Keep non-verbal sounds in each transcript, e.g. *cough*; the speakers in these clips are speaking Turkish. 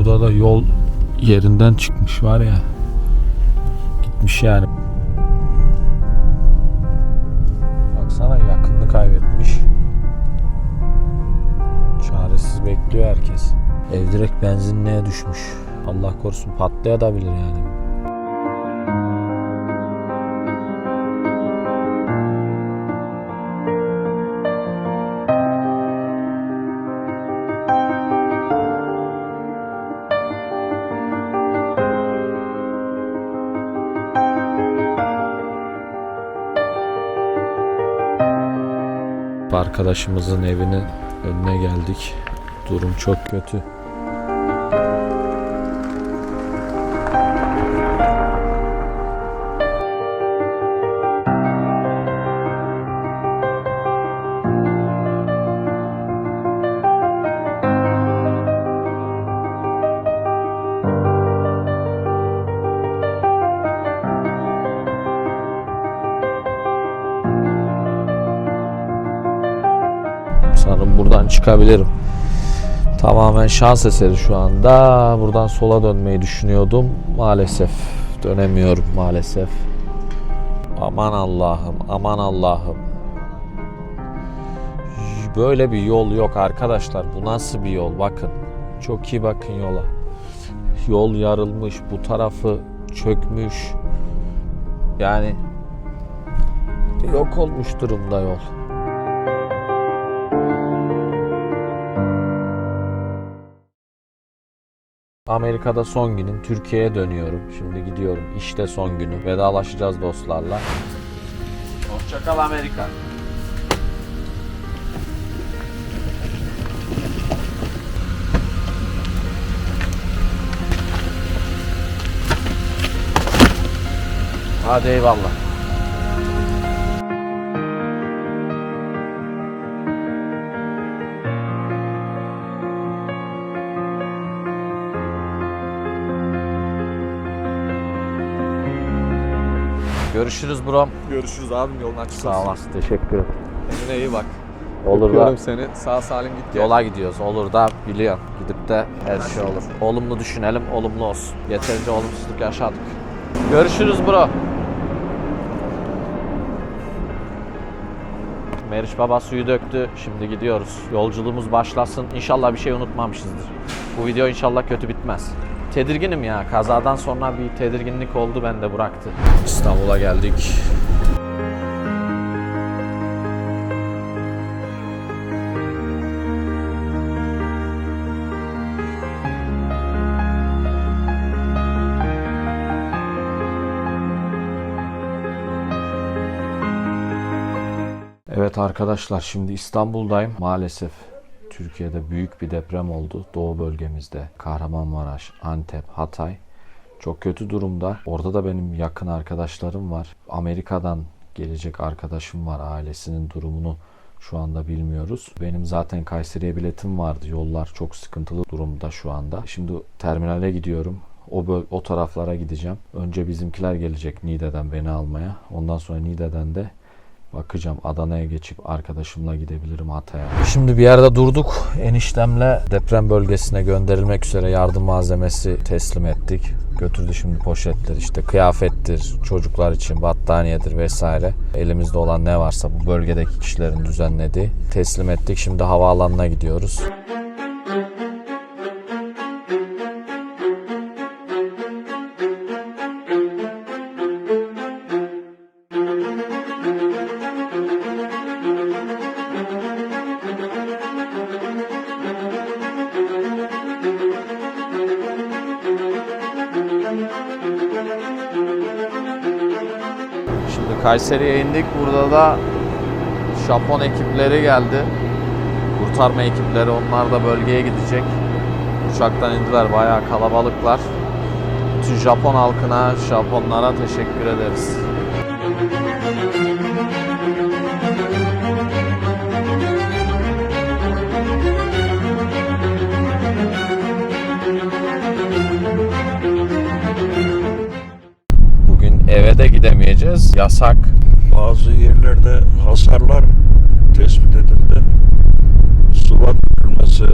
Burada da yol yerinden çıkmış var ya. Gitmiş yani. Baksana yakınını kaybetmiş. Çaresiz bekliyor herkes. Ev direkt benzinliğe düşmüş. Allah korusun patlayabilir yani. Arkadaşımızın evinin önüne geldik. Durum çok kötü. Sanırım buradan çıkabilirim. Tamamen şans eseri şu anda. Buradan sola dönmeyi düşünüyordum. Maalesef dönemiyorum maalesef. Aman Allah'ım, aman Allah'ım. Böyle bir yol yok arkadaşlar. Bu nasıl bir yol? Bakın. Çok iyi bakın yola. Yol yarılmış, bu tarafı çökmüş. Yani yok olmuş durumda yol. Amerika'da son günüm. Türkiye'ye dönüyorum. Şimdi gidiyorum. İşte son günüm. Vedalaşacağız dostlarla. Hoşçakal Amerika. Hadi eyvallah. Görüşürüz bro. Görüşürüz abim yolun açık Sağ olasın. Teşekkür ederim. Kendine iyi bak. Olur da Öpüyorum seni. Sağ salim git gel. yola gidiyoruz. Olur da biliyorsun. Gidip de her şey olur. Olumlu düşünelim, olumlu olsun. Yeterince olumsuzluk yaşadık. Görüşürüz bro. Meriç baba suyu döktü. Şimdi gidiyoruz. Yolculuğumuz başlasın. İnşallah bir şey unutmamışızdır. Bu video inşallah kötü bitmez. Tedirginim ya. Kazadan sonra bir tedirginlik oldu bende bıraktı. İstanbul'a geldik. Evet arkadaşlar şimdi İstanbul'dayım. Maalesef Türkiye'de büyük bir deprem oldu. Doğu bölgemizde Kahramanmaraş, Antep, Hatay çok kötü durumda. Orada da benim yakın arkadaşlarım var. Amerika'dan gelecek arkadaşım var. Ailesinin durumunu şu anda bilmiyoruz. Benim zaten Kayseri'ye biletim vardı. Yollar çok sıkıntılı durumda şu anda. Şimdi terminale gidiyorum. O, böl- o taraflara gideceğim. Önce bizimkiler gelecek Niğde'den beni almaya. Ondan sonra Niğde'den de Bakacağım Adana'ya geçip arkadaşımla gidebilirim Hatay'a. Şimdi bir yerde durduk. Eniştemle deprem bölgesine gönderilmek üzere yardım malzemesi teslim ettik. Götürdü şimdi poşetler işte kıyafettir, çocuklar için battaniyedir vesaire. Elimizde olan ne varsa bu bölgedeki kişilerin düzenlediği teslim ettik. Şimdi havaalanına gidiyoruz. Kayseri'ye indik. Burada da Japon ekipleri geldi. Kurtarma ekipleri. Onlar da bölgeye gidecek. Uçaktan indiler. Bayağı kalabalıklar. Bütün Japon halkına, Japonlara teşekkür ederiz. De gidemeyeceğiz. Yasak. Bazı yerlerde hasarlar tespit edildi. Su batırılması,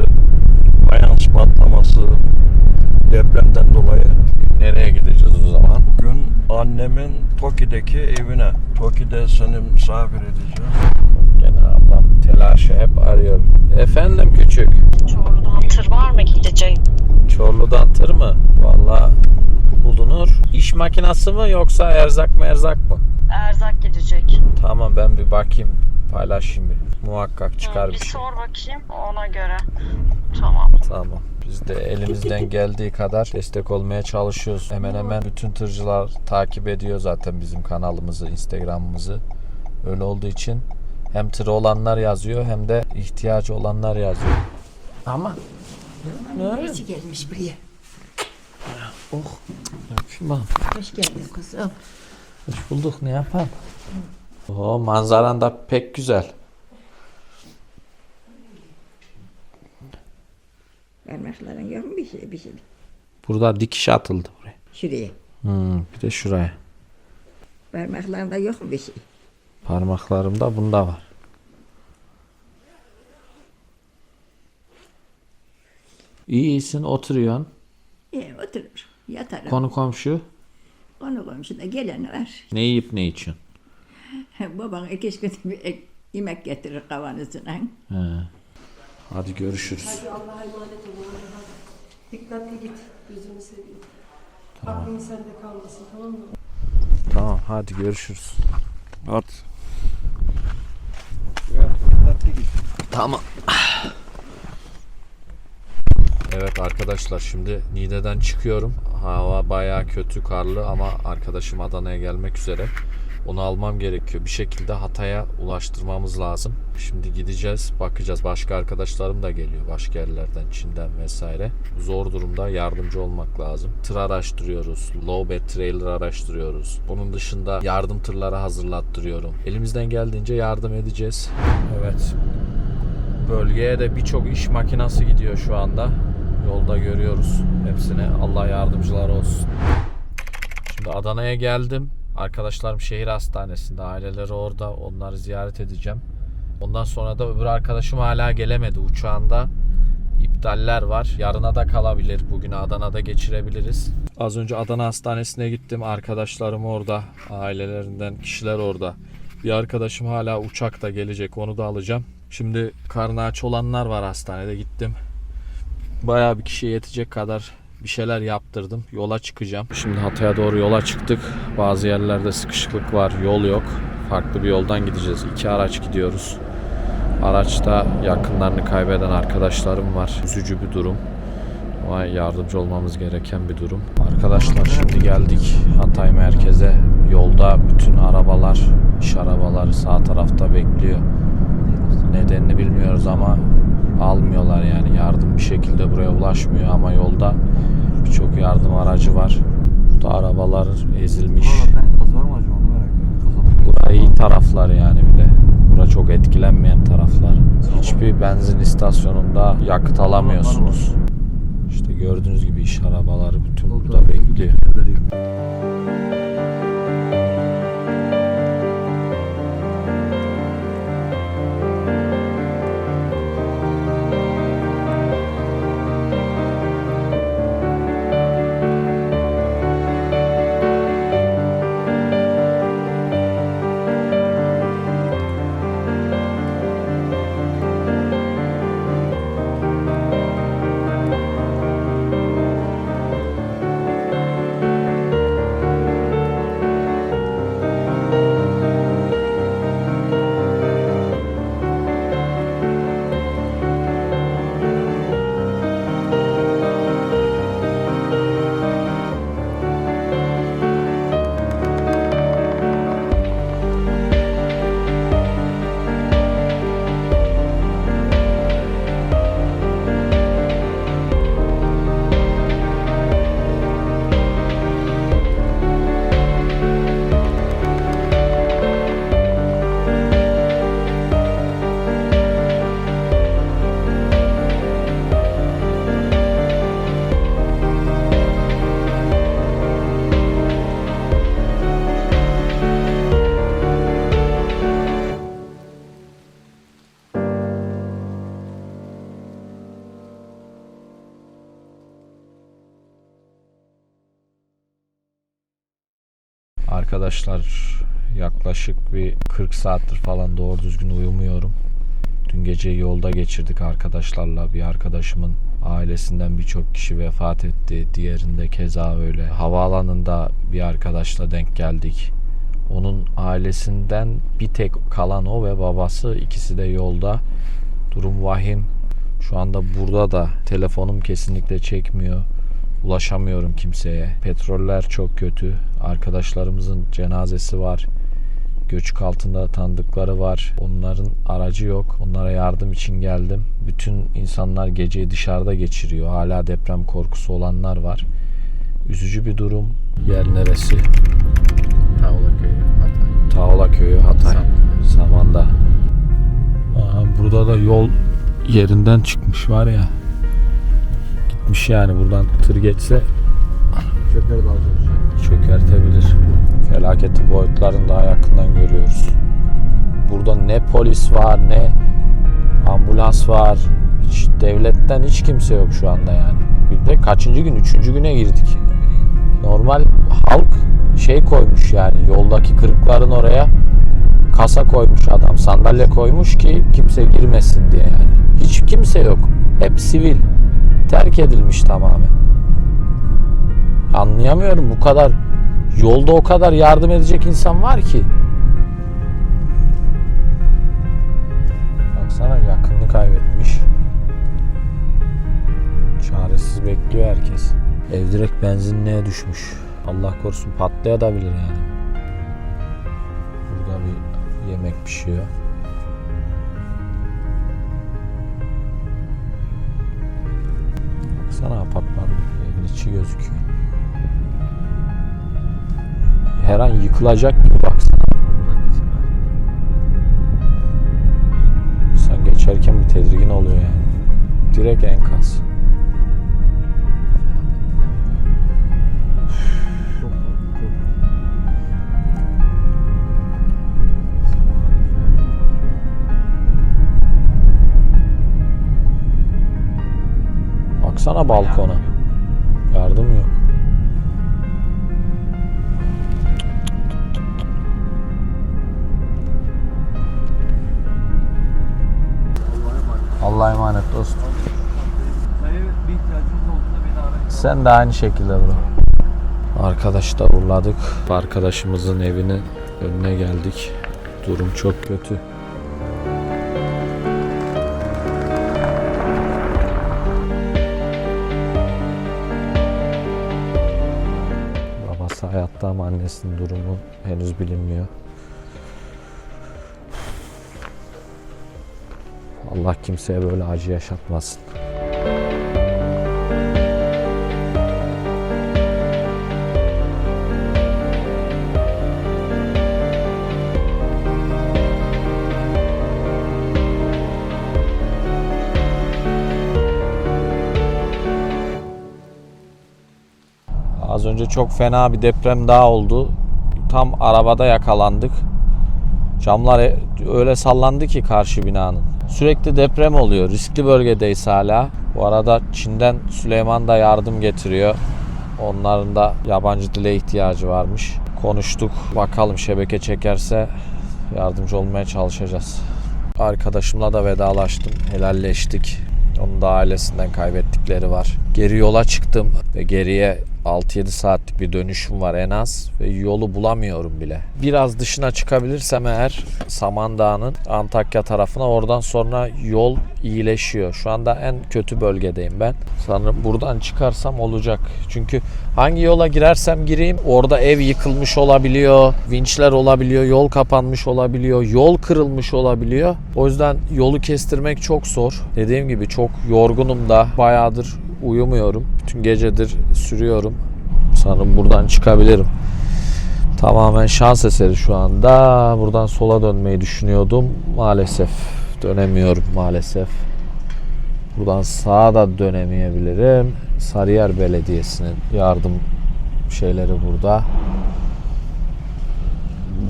fayans patlaması, depremden dolayı. Nereye gideceğiz o zaman? Bugün annemin Toki'deki evine. Toki'de seni misafir edeceğim. Gene ablam telaşı hep arıyor. Efendim küçük. Çorlu'dan tır var mı gidecek? Çorlu'dan tır mı? Valla bulunur. İş makinası mı yoksa erzak merzak mı? Erzak gidecek. Tamam ben bir bakayım paylaşayım bir. Muhakkak çıkar Hı, bir bir şey. sor bakayım ona göre. Tamam. Tamam. Biz de elimizden geldiği kadar destek olmaya çalışıyoruz. Hemen hemen bütün tırcılar takip ediyor zaten bizim kanalımızı, Instagram'ımızı. Öyle olduğu için hem tırı olanlar yazıyor hem de ihtiyacı olanlar yazıyor. Ama Birisi gelmiş buraya. Şuna, Hoş geldin kızım. hoş bulduk ne yapalım? Oo, manzaran da pek güzel. Parmakların yok mu bir şey bir şey? Burada dikiş atıldı buraya. Şuraya. Hmm, bir de şuraya. Parmaklarında yok mu bir şey? Parmaklarımda bunda var. İyi iyisin oturuyorsun. İyi oturur. Yatarım. Konu komşu Konu komşuda gelen var. ne yiyip ne için? *laughs* Baban gün bir ek, yemek getirir kavanozuna. He. Hadi görüşürüz. Dikkatli git. Gözünü seveyim. Aklın sende kalmasın tamam mı? Tamam hadi görüşürüz. Hadi. Tamam. Evet arkadaşlar şimdi Niğde'den çıkıyorum. Hava bayağı kötü karlı ama arkadaşım Adana'ya gelmek üzere. Onu almam gerekiyor. Bir şekilde Hatay'a ulaştırmamız lazım. Şimdi gideceğiz, bakacağız. Başka arkadaşlarım da geliyor başka yerlerden, Çin'den vesaire. Zor durumda yardımcı olmak lazım. Tır araştırıyoruz. Low bed trailer araştırıyoruz. Onun dışında yardım tırları hazırlattırıyorum. Elimizden geldiğince yardım edeceğiz. Evet. Bölgeye de birçok iş makinası gidiyor şu anda. Yolda görüyoruz. Hepsine Allah yardımcılar olsun. Şimdi Adana'ya geldim. Arkadaşlarım şehir hastanesinde. Aileleri orada. Onları ziyaret edeceğim. Ondan sonra da öbür arkadaşım hala gelemedi. Uçağında iptaller var. Yarına da kalabilir. Bugün Adana'da geçirebiliriz. Az önce Adana Hastanesi'ne gittim. Arkadaşlarım orada. Ailelerinden kişiler orada. Bir arkadaşım hala uçakta gelecek. Onu da alacağım. Şimdi karnı aç olanlar var hastanede. Gittim. Bayağı bir kişiye yetecek kadar bir şeyler yaptırdım. Yola çıkacağım. Şimdi Hatay'a doğru yola çıktık. Bazı yerlerde sıkışıklık var. Yol yok. Farklı bir yoldan gideceğiz. İki araç gidiyoruz. Araçta yakınlarını kaybeden arkadaşlarım var. Üzücü bir durum. Ama yardımcı olmamız gereken bir durum. Arkadaşlar şimdi geldik Hatay merkeze. Yolda bütün arabalar, iş arabaları sağ tarafta bekliyor. Nedenini bilmiyoruz ama almıyorlar yani yardım bir şekilde buraya ulaşmıyor ama yolda birçok yardım aracı var. Burada arabalar ezilmiş. Bura iyi taraflar yani bir de. Bura çok etkilenmeyen taraflar. Hiçbir benzin istasyonunda yakıt alamıyorsunuz. İşte gördüğünüz gibi iş arabaları bütün burada bekliyor. Arkadaşlar yaklaşık bir 40 saattir falan doğru düzgün uyumuyorum. Dün gece yolda geçirdik arkadaşlarla. Bir arkadaşımın ailesinden birçok kişi vefat etti. Diğerinde keza öyle. Havaalanında bir arkadaşla denk geldik. Onun ailesinden bir tek kalan o ve babası ikisi de yolda. Durum vahim. Şu anda burada da telefonum kesinlikle çekmiyor. Ulaşamıyorum kimseye. Petroller çok kötü. Arkadaşlarımızın cenazesi var. Göçük altında tanıdıkları var. Onların aracı yok. Onlara yardım için geldim. Bütün insanlar geceyi dışarıda geçiriyor. Hala deprem korkusu olanlar var. Üzücü bir durum. Yer neresi? Tavla köyü, Hatay. Tağla köyü Hatay. Samanda. Burada da yol yerinden çıkmış var ya. Gitmiş yani buradan tır geçse Çöpleri daha zor. çökertebilir. Felaketin boyutlarını daha yakından görüyoruz. Burada ne polis var ne ambulans var. Hiç devletten hiç kimse yok şu anda yani. Bir de kaçıncı gün? Üçüncü güne girdik. Normal halk şey koymuş yani yoldaki kırıkların oraya kasa koymuş adam. Sandalye koymuş ki kimse girmesin diye yani. Hiç kimse yok. Hep sivil. Terk edilmiş tamamen. Anlayamıyorum bu kadar yolda o kadar yardım edecek insan var ki. Baksana yakınını kaybetmiş. Çaresiz bekliyor herkes. Ev direkt benzinliğe düşmüş. Allah korusun patlayabilir yani. Burada bir yemek pişiyor. Baksana apartman evin içi gözüküyor. Her an yıkılacak gibi baksana. Sen geçerken bir tedirgin oluyor yani. Direkt enkaz. Baksana balkona. Yardım yok. Allah'a emanet dostum. Sen de aynı şekilde bro. Arkadaşı da uğurladık. Arkadaşımızın evinin önüne geldik. Durum çok kötü. Hayatta ama annesinin durumu henüz bilinmiyor. Allah kimseye böyle acı yaşatmasın. Önce çok fena bir deprem daha oldu. Tam arabada yakalandık. Camlar e- öyle sallandı ki karşı binanın. Sürekli deprem oluyor. Riskli bölgedeyiz hala. Bu arada Çin'den Süleyman da yardım getiriyor. Onların da yabancı dile ihtiyacı varmış. Konuştuk. Bakalım şebeke çekerse yardımcı olmaya çalışacağız. Arkadaşımla da vedalaştım. Helalleştik. Onun da ailesinden kaybettikleri var. Geri yola çıktım ve geriye 6-7 saatlik bir dönüşüm var en az ve yolu bulamıyorum bile. Biraz dışına çıkabilirsem eğer Samandağ'ın Antakya tarafına oradan sonra yol iyileşiyor. Şu anda en kötü bölgedeyim ben. Sanırım buradan çıkarsam olacak. Çünkü hangi yola girersem gireyim orada ev yıkılmış olabiliyor, vinçler olabiliyor, yol kapanmış olabiliyor, yol kırılmış olabiliyor. O yüzden yolu kestirmek çok zor. Dediğim gibi çok yorgunum da bayağıdır uyumuyorum. Bütün gecedir sürüyorum. Sanırım buradan çıkabilirim. Tamamen şans eseri şu anda. Buradan sola dönmeyi düşünüyordum. Maalesef dönemiyorum maalesef. Buradan sağa da dönemeyebilirim. Sarıyer Belediyesi'nin yardım şeyleri burada.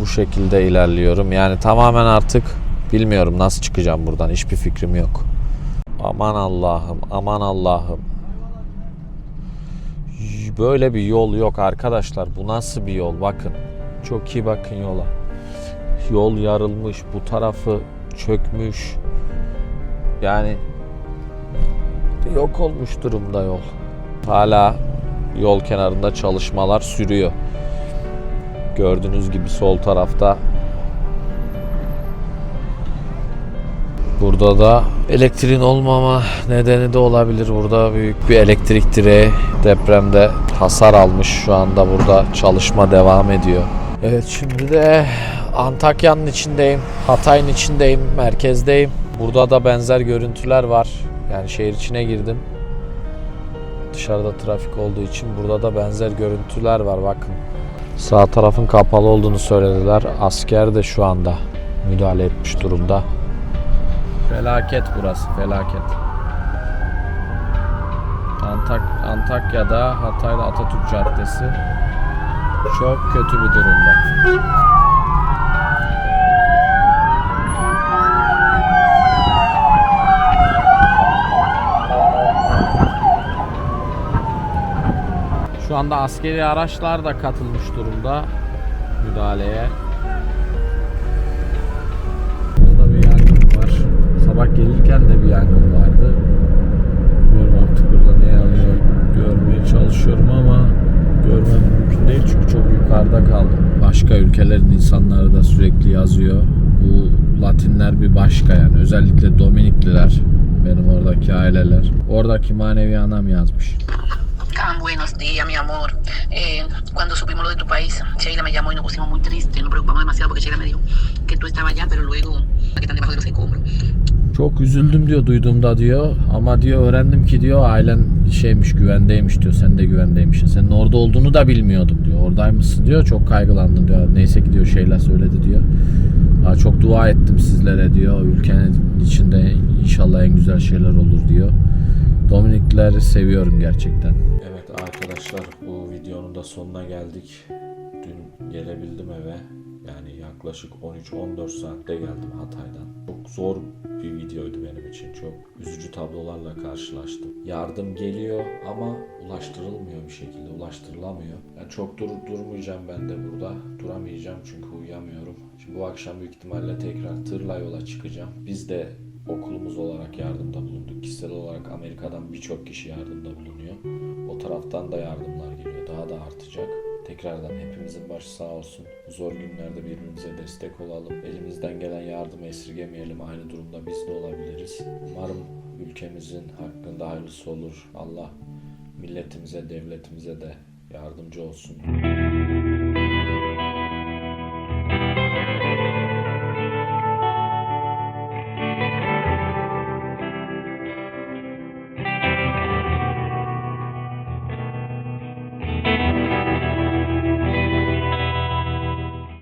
Bu şekilde ilerliyorum. Yani tamamen artık bilmiyorum nasıl çıkacağım buradan. Hiçbir fikrim yok. Aman Allah'ım, aman Allah'ım. Böyle bir yol yok arkadaşlar. Bu nasıl bir yol? Bakın. Çok iyi bakın yola. Yol yarılmış, bu tarafı çökmüş. Yani yok olmuş durumda yol. Hala yol kenarında çalışmalar sürüyor. Gördüğünüz gibi sol tarafta Burada da elektriğin olmama nedeni de olabilir. Burada büyük bir elektrik direği depremde hasar almış. Şu anda burada çalışma devam ediyor. Evet şimdi de Antakya'nın içindeyim. Hatay'ın içindeyim. Merkezdeyim. Burada da benzer görüntüler var. Yani şehir içine girdim. Dışarıda trafik olduğu için burada da benzer görüntüler var bakın. Sağ tarafın kapalı olduğunu söylediler. Asker de şu anda müdahale etmiş durumda. Felaket burası, felaket. Antak Antakya'da Hatay'da Atatürk Caddesi çok kötü bir durumda. Şu anda askeri araçlar da katılmış durumda müdahaleye. Sabah gelirken de bir yangın vardı. Bilmiyorum artık burada ne yanıyor görmeye çalışıyorum ama görmem mümkün değil çünkü çok yukarıda kaldım. Başka ülkelerin insanları da sürekli yazıyor. Bu Latinler bir başka yani. Özellikle Dominikliler. Benim oradaki aileler. Oradaki manevi anam yazmış. Ah, buenos días, mi amor. Eh, cuando supimos lo de tu país, Sheila me llamó y nos pusimos muy tristes. Nos preocupamos demasiado porque Sheila me dijo que tú estabas allá, pero luego que están debajo de los escombros. Çok üzüldüm diyor duyduğumda diyor. Ama diyor öğrendim ki diyor ailen şeymiş güvendeymiş diyor. Sen de güvendeymişsin. Senin orada olduğunu da bilmiyordum diyor. Oradaymışsın diyor. Çok kaygılandım diyor. Neyse ki diyor şeyler söyledi diyor. Aa, çok dua ettim sizlere diyor. Ülkenin içinde inşallah en güzel şeyler olur diyor. Dominiklileri seviyorum gerçekten. Evet arkadaşlar bu videonun da sonuna geldik. Dün gelebildim eve. Yani yaklaşık 13-14 saatte geldim Hatay'dan. Çok zor bir videoydu benim için. Çok üzücü tablolarla karşılaştım. Yardım geliyor ama ulaştırılmıyor bir şekilde. Ulaştırılamıyor. Yani çok dur durmayacağım ben de burada. Duramayacağım çünkü uyuyamıyorum. Şimdi bu akşam büyük ihtimalle tekrar tırla yola çıkacağım. Biz de okulumuz olarak yardımda bulunduk. Kişisel olarak Amerika'dan birçok kişi yardımda bulunuyor. O taraftan da yardımlar geliyor. Daha. Tekrardan hepimizin başı sağ olsun. Zor günlerde birbirimize destek olalım. Elimizden gelen yardımı esirgemeyelim. Aynı durumda biz de olabiliriz. Umarım ülkemizin hakkında hayırlısı olur. Allah milletimize, devletimize de yardımcı olsun.